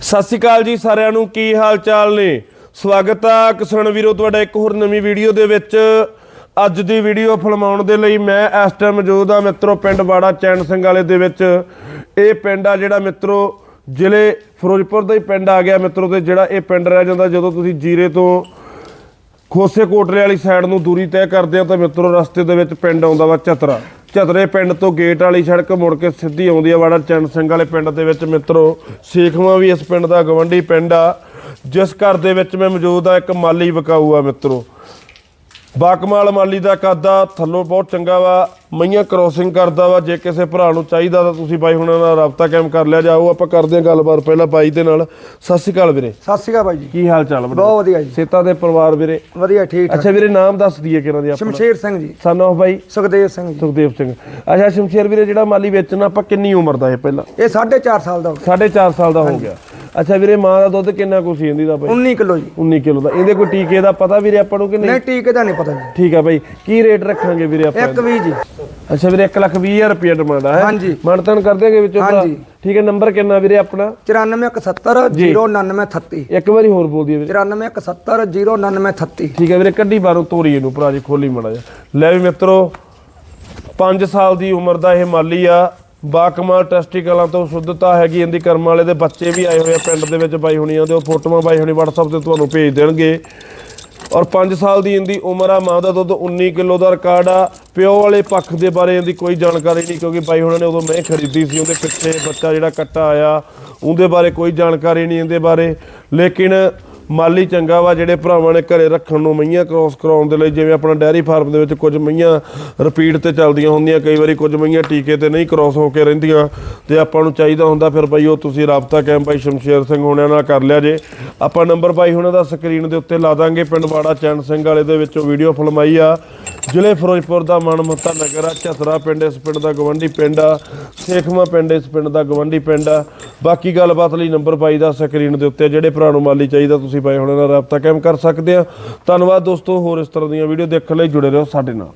ਸਤਿ ਸ਼੍ਰੀ ਅਕਾਲ ਜੀ ਸਾਰਿਆਂ ਨੂੰ, ਕੀ ਹਾਲ ਚਾਲ ਨੇ? ਸਵਾਗਤ ਆ ਕਿਸਾਨ ਵੀਰੋ, ਤੁਹਾਡਾ ਇੱਕ ਹੋਰ ਨਵੀਂ ਵੀਡੀਓ ਦੇ ਵਿੱਚ। ਅੱਜ ਦੀ ਵੀਡੀਓ ਫਿਲਮਾਉਣ ਦੇ ਲਈ ਮੈਂ ਇਸ ਟਾਈਮ ਮੌਜੂਦ ਆ ਮਿੱਤਰੋ, ਪਿੰਡ ਬਾੜਾ ਚੈਨ ਸਿੰਘ ਵਾਲੇ ਦੇ ਵਿੱਚ। ਇਹ ਪਿੰਡ ਆ ਜਿਹੜਾ ਮਿੱਤਰੋ, ਜ਼ਿਲ੍ਹੇ ਫਿਰੋਜ਼ਪੁਰ ਦਾ ਹੀ ਪਿੰਡ ਆ ਗਿਆ ਮਿੱਤਰੋ ਤੇ ਜਿਹੜਾ ਇਹ ਪਿੰਡ ਰਹਿ ਜਾਂਦਾ ਜਦੋਂ ਤੁਸੀਂ ਜੀਰੇ ਤੋਂ ਖੋਸੇ ਕੋਟਲੇ ਵਾਲੀ ਸਾਈਡ ਨੂੰ ਦੂਰੀ ਤੈਅ ਕਰਦੇ ਆ ਤਾਂ ਮਿੱਤਰੋ ਰਸਤੇ ਦੇ ਵਿੱਚ ਪਿੰਡ ਆਉਂਦਾ ਵਾ ਚਤਰਾ। ਚਤਰੇ ਪਿੰਡ ਤੋਂ ਗੇਟ ਵਾਲੀ ਸੜਕ ਮੁੜ ਕੇ ਸਿੱਧੀ ਆਉਂਦੀ ਆ। ਵਾੜਾ ਚੰਨ ਸਿੰਘ ਵਾਲੇ ਪਿੰਡ ਦੇ ਵਿੱਚ ਮਿੱਤਰੋ, ਸੇਖਵਾਂ ਵੀ ਇਸ ਪਿੰਡ ਦਾ ਗਵੰਡੀ ਪਿੰਡ ਆ। ਜਿਸ ਘਰ ਦੇ ਵਿੱਚ ਮੈਂ ਮੌਜੂਦ ਆ, ਇੱਕ ਮਾਲੀ ਵਿਕਾਊ ਆ ਮਿੱਤਰੋ। ਬਾਕਮਾਲ ਮਾਲੀ ਦਾ ਕਾਦਾ ਥੱਲੋਂ ਬਹੁਤ ਚੰਗਾ ਵਾ ਮਈਆਂ ਕ੍ਰੋਸਿੰਗ ਕਰਦਾ ਵਾ ਜੇ ਕਿਸੇ ਭਰਾ ਨੂੰ ਚਾਹੀਦਾ ਤਾਂ ਤੁਸੀਂ ਬਾਈ ਹੁਣਾਂ ਨਾਲ ਰਾਬਤਾ ਕਾਇਮ ਕਰ ਲਿਆ ਜਾਓ ਆਪਾਂ ਕਰਦੇ ਹਾਂ ਗੱਲਬਾਤ ਪਹਿਲਾਂ ਬਾਈ ਦੇ ਨਾਲ। ਸਤਿ ਸ਼੍ਰੀ ਅਕਾਲ ਵੀਰੇ। ਸਤਿ ਸ਼੍ਰੀ ਅਕਾਲ ਬਾਈ ਜੀ। ਕੀ ਹਾਲ ਚਾਲ? ਬਹੁਤ ਵਧੀਆ ਜੀ। ਸੇਤਾ ਦੇ ਪਰਿਵਾਰ ਵੀਰੇ। ਵਧੀਆ ਠੀਕ ਠਾਕ। ਅੱਛਾ ਵੀਰੇ ਨਾਮ ਦੱਸ ਦਈਏ ਕਿਹਨਾਂ ਦੀ ਆਪਣਾ ਸ਼ਮਸ਼ੇਰ ਸਿੰਘ ਜੀ। ਸਨ ਆਫ ਬਾਈ? ਸੁਖਦੇਵ ਸਿੰਘ ਜੀ। ਸੁਖਦੇਵ ਸਿੰਘ। ਅੱਛਾ ਸ਼ਮਸ਼ੇਰ ਵੀਰੇ ਜਿਹੜਾ ਮਾਲੀ ਵੇਚਣਾ ਆਪਾਂ ਕਿੰਨੀ ਉਮਰ ਦਾ ਇਹ ਪਹਿਲਾਂ? ਇਹ 4.5 ਸਾਲ ਦਾ ਹੋ ਗਿਆ। 4.5 ਸਾਲ ਦਾ ਹੋ ਗਿਆ। ਅੱਛਾ ਵੀਰੇ ਮਾਂ ਦਾ ਦੁੱਧ ਕਿੰਨਾ ਕੁ ਸੀ ਇਹਦੀ ਦਾ ਬਾਈ? 19 ਕਿਲੋ ਜੀ। 19 ਕਿਲੋ ਦਾ। ਇਹਦੇ ਕੋਈ ਟੀਕੇ ਦਾ ਪਤਾ ਵੀਰੇ ਆਪਾਂ ਨੂੰ ਕਿ ਨਹੀਂ? ਨਹੀਂ ਟੀਕੇ ਦਾ ਨਹੀਂ ਪਤਾ ਜੀ। ਠੀਕ ਆ ਬਾਈ। ਕੀ ਰੇਟ ਰੱਖਾਂਗੇ ਵੀਰੇ ਆਪਾਂ ਇੱਕ ਵੀ ਜੀ। ਅੱਛਾ ਵੀਰੇ 1 ਲੱਖ 20 ਹਜ਼ਾਰ ਰੁਪਏ ਡਿਮਾਂਡ ਹੈ? ਹਾਂਜੀ। ਮਨਤਨ ਕਰ ਦੇਗੇ ਵਿੱਚੋਂ? ਹਾਂਜੀ। ਠੀਕ ਹੈ ਨੰਬਰ ਕਿੰਨਾ ਵੀਰੇ ਆਪਣਾ? 9417 09938 ਇੱਕ ਵਾਰੀ ਹੋਰ ਬੋਲ ਦਈਏ ਵੀਰੇ। 9417 09938 ਠੀਕ ਹੈ ਵੀਰੇ ਕੱਢੀ ਬਾਹਰੋਂ ਤੋਰੀ ਇਹਨੂੰ ਭਰਾ ਜੀ ਖੋਲੀ ਮੜਾ ਜਾ ਲੈ ਵੀ ਮਿੱਤਰੋ 5 ਸਾਲ ਦੀ ਉਮਰ ਦਾ ਇਹ ਮਾਲੀ ਆ। ਬਾਕਮਾਲ ਟੈਸਟੀਕਲਾਂ ਤੋਂ ਸ਼ੁੱਧਤਾ ਹੈਗੀ ਇਹਦੀ ਕਰਮ ਵਾਲੇ ਦੇ ਬੱਚੇ ਵੀ ਆਏ ਹੋਏ ਆ ਪਿੰਡ ਦੇ ਵਿੱਚ ਬਾਈ ਹੁਣੀਆਂ ਦੇ, ਉਹ ਫੋਟੋਆਂ ਬਾਈ ਹੋਣੀ WhatsApp ਤੇ ਤੁਹਾਨੂੰ ਭੇਜ ਦੇਣਗੇ। ਔਰ 5 ਸਾਲ ਦੀ ਇਹਦੀ ਉਮਰ ਆ, ਮਾਂ ਦਾ ਦੁੱਧ 19 ਕਿਲੋ ਦਾ ਰਿਕਾਰਡ ਆ। ਪਿਓ ਵਾਲੇ ਪੱਖ ਦੇ ਬਾਰੇ ਇਹਦੀ ਕੋਈ ਜਾਣਕਾਰੀ ਨਹੀਂ, ਕਿਉਂਕਿ ਬਾਈ ਹੁਣਾਂ ਨੇ ਉਦੋਂ ਮੈਂ ਖਰੀਦੀ ਸੀ, ਉਹਦੇ ਪਿੱਛੇ ਬੱਚਾ ਜਿਹੜਾ ਕੱਟਾ ਆਇਆ, ਉਹਦੇ ਬਾਰੇ ਕੋਈ ਜਾਣਕਾਰੀ ਨਹੀਂ ਇਹਦੇ ਬਾਰੇ। ਲੇਕਿਨ ਮਾਲੀ ਚੰਗਾ ਵਾ, ਜਿਹੜੇ ਭਰਾਵਾਂ ਨੇ ਘਰੇ ਰੱਖਣ ਨੂੰ ਮਈਆਂ ਕ੍ਰੋਸ ਕਰਾਉਣ ਦੇ ਲਈ, ਜਿਵੇਂ ਆਪਣਾ ਡੈਰੀ ਫਾਰਮ ਦੇ ਵਿੱਚ ਕੁਝ ਮਈਆਂ ਰਿਪੀਟ ਤੇ ਚੱਲਦੀਆਂ ਹੁੰਦੀਆਂ, ਕਈ ਵਾਰੀ ਕੁਝ ਮਈਆਂ ਟੀਕੇ ਤੇ ਨਹੀਂ ਕ੍ਰੋਸ ਹੋ ਕੇ ਰਹਿੰਦੀਆਂ, ਤੇ ਆਪਾਂ ਨੂੰ ਚਾਹੀਦਾ ਹੁੰਦਾ, ਫਿਰ ਬਈ ਉਹ ਤੁਸੀਂ ਰਾਬਤਾ ਕਾਇਮ, ਬਾਈ ਸ਼ਮਸ਼ੇਰ ਸਿੰਘ ਹੋਣਿਆਂ ਨਾਲ ਕਰ ਲਿਆ ਜੇ। ਆਪਾਂ ਨੰਬਰ ਬਾਈ ਹੁਣਾਂ ਦਾ ਸਕਰੀਨ ਦੇ ਉੱਤੇ ਲਾ ਦਾਂਗੇ, ਪਿੰਡ ਬਾੜਾ ਚੈਨ ਸਿੰਘ ਵਾਲੇ ਦੇ ਵਿੱਚੋਂ ਵੀਡੀਓ ਫਿਲਮਾਈ ਆ। ਜ਼ਿਲ੍ਹੇ ਫਿਰੋਜ਼ਪੁਰ ਦਾ ਮਨਮੱਤਾ ਨਗਰ ਆ ਝਤਰਾ ਪਿੰਡ, ਇਸ ਪਿੰਡ ਦਾ ਗਵੰਡੀ ਪਿੰਡ ਆ, ਸੇਖਵਾ ਪਿੰਡ, ਇਸ ਪਿੰਡ ਦਾ ਗਵੰਡੀ ਪਿੰਡ ਆ। ਬਾਕੀ ਗੱਲਬਾਤ ਲਈ ਨੰਬਰ ਪਾਈ ਦਾ ਸਕਰੀਨ ਦੇ ਉੱਤੇ ਜਿਹੜੇ ਭਰਾ ਨੂੰ ਮਾਲੀ ਚਾਹੀਦਾ, ਤੁਸੀਂ ਬਾਈ ਹੁਣਾਂ ਨਾਲ ਰਾਬਤਾ ਕਾਇਮ ਕਰ ਸਕਦੇ ਆ। ਧੰਨਵਾਦ ਦੋਸਤੋ, ਹੋਰ ਇਸ ਤਰ੍ਹਾਂ ਦੀਆਂ ਵੀਡੀਓ ਦੇਖਣ ਲਈ ਜੁੜੇ ਰਹੋ ਸਾਡੇ ਨਾਲ।